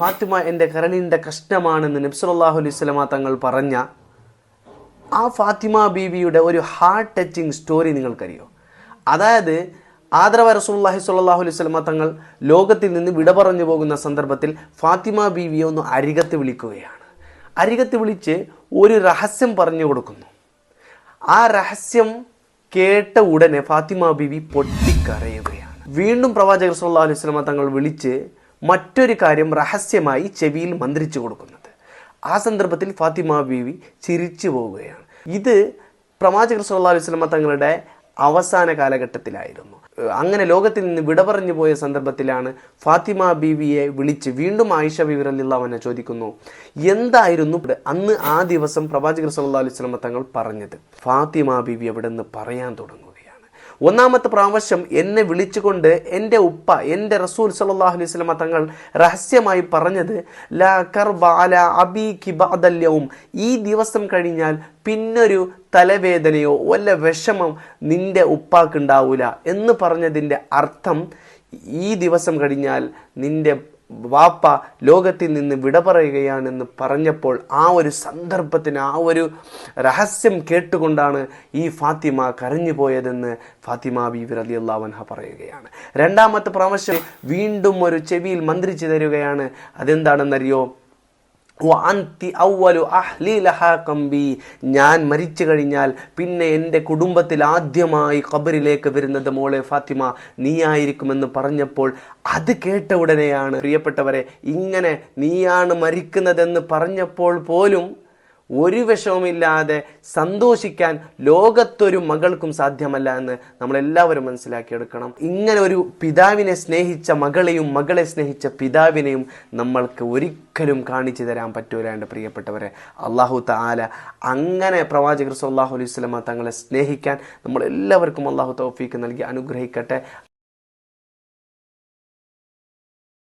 ഫാത്തിമ എന്റെ കരളിന്റെ കഷ്ണമാണെന്ന് നബ്സലാഹു അലൈഹി സ്വലമ തങ്ങൾ പറഞ്ഞ ആ ഫാത്തിമ ബീവിയുടെ ഒരു ഹാർട്ട് ടച്ചിങ് സ്റ്റോറി നിങ്ങൾക്കറിയോ? അതായത് ആദരവ റസൂല്ലാഹി സ്വല്ലല്ലാഹു അലൈഹി സ്വലമ തങ്ങൾ ലോകത്തിൽ നിന്ന് വിട പറഞ്ഞു പോകുന്ന സന്ദർഭത്തിൽ ഫാത്തിമ ബീവിയെ ഒന്ന് അരികത്ത് വിളിക്കുകയാണ്. അരികത്ത് വിളിച്ച് ഒരു രഹസ്യം പറഞ്ഞു കൊടുക്കുന്നു. ആ രഹസ്യം കേട്ട ഉടനെ ഫാത്തിമ ബീവി പൊട്ടിക്കരയുകയാണ്. വീണ്ടും പ്രവാചകർ സല്ലാ അലൈഹി സ്വലമ തങ്ങൾ വിളിച്ച് മറ്റൊരു കാര്യം രഹസ്യമായി ചെവിയിൽ മന്ത്രിച്ചു കൊടുക്കുന്നത്. ആ സന്ദർഭത്തിൽ ഫാത്തിമ ബീവി ചിരിച്ചു പോവുകയാണ്. ഇത് പ്രവാചകർ സല്ലല്ലാഹു അലൈഹി വസല്ലമ തങ്ങളുടെ അവസാന കാലഘട്ടത്തിലായിരുന്നു. അങ്ങനെ ലോകത്തിൽ നിന്ന് വിട പറഞ്ഞു പോയ സന്ദർഭത്തിലാണ് ഫാത്തിമ ബീവിയെ വിളിച്ച് വീണ്ടും ആയിഷ ബീവി റളിയല്ലാഹു ചോദിക്കുന്നു എന്തായിരുന്നു അന്ന് ആ ദിവസം പ്രവാചകർ സല്ലല്ലാഹു അലൈഹി വസല്ലമ തങ്ങൾ പറഞ്ഞത്? ഫാത്തിമ ബീവി അവിടെ നിന്ന് പറയാൻ തുടങ്ങുകയാണ് ഒന്നാമത്തെ പ്രാവശ്യം എന്നെ വിളിച്ചുകൊണ്ട് എന്റെ ഉപ്പ എന്റെ റസൂൽ സല്ലല്ലാഹു അലൈഹി സ്വലമ തങ്ങൾ രഹസ്യമായി പറഞ്ഞത് ലാ ഈ ദിവസം കഴിഞ്ഞാൽ പിന്നൊരു തലവേദനയോ വല്ല വിഷമം നിന്റെ ഉപ്പാക്കുണ്ടാവൂല എന്ന് പറഞ്ഞതിന്റെ അർത്ഥം ഈ ദിവസം കഴിഞ്ഞാൽ നിന്റെ വാപ്പ ലോകത്തിൽ നിന്ന് വിട പറയുകയാണെന്ന് പറഞ്ഞപ്പോൾ ആ ഒരു സന്ദർഭത്തിന് ആ ഒരു രഹസ്യം കേട്ടുകൊണ്ടാണ് ഈ ഫാത്തിമ കരഞ്ഞു പോയതെന്ന് ഫാത്തിമ ബീവി അലി അള്ളാവൻഹ പറയുകയാണ്. രണ്ടാമത്തെ പ്രാവശ്യം വീണ്ടും ഒരു ചെവിയിൽ മന്ത്രിച്ചു തരികയാണ്. അതെന്താണെന്നറിയോ? ഞാൻ മരിച്ചു കഴിഞ്ഞാൽ പിന്നെ എന്റെ കുടുംബത്തിൽ ആദ്യമായി ഖബറിലേക്ക് വരുന്നത് മോളെ ഫാത്തിമ നീയായിരിക്കുമെന്ന് പറഞ്ഞപ്പോൾ അത് കേട്ട ഉടനെയാണ്. പ്രിയപ്പെട്ടവരെ ഇങ്ങനെ നീയാണ് മരിക്കുന്നതെന്ന് പറഞ്ഞപ്പോൾ പോലും ഒരു വിഷവുമില്ലാതെ സന്തോഷിക്കാൻ ലോകത്തൊരു മകൾക്കും സാധ്യമല്ല എന്ന് നമ്മളെല്ലാവരും മനസ്സിലാക്കിയെടുക്കണം. ഇങ്ങനെ ഒരു പിതാവിനെ സ്നേഹിച്ച മകളെയും മകളെ സ്നേഹിച്ച പിതാവിനെയും നമ്മൾക്ക് ഒരിക്കലും കാണിച്ചു തരാൻ പറ്റൂല എന്റെ പ്രിയപ്പെട്ടവരെ. അള്ളാഹു താല അങ്ങനെ പ്രവാചകർ സല്ലാഹു അലൈഹി സ്വലമ തങ്ങളെ സ്നേഹിക്കാൻ നമ്മളെല്ലാവർക്കും അള്ളാഹു തൗഫീക്ക് നൽകി അനുഗ്രഹിക്കട്ടെ.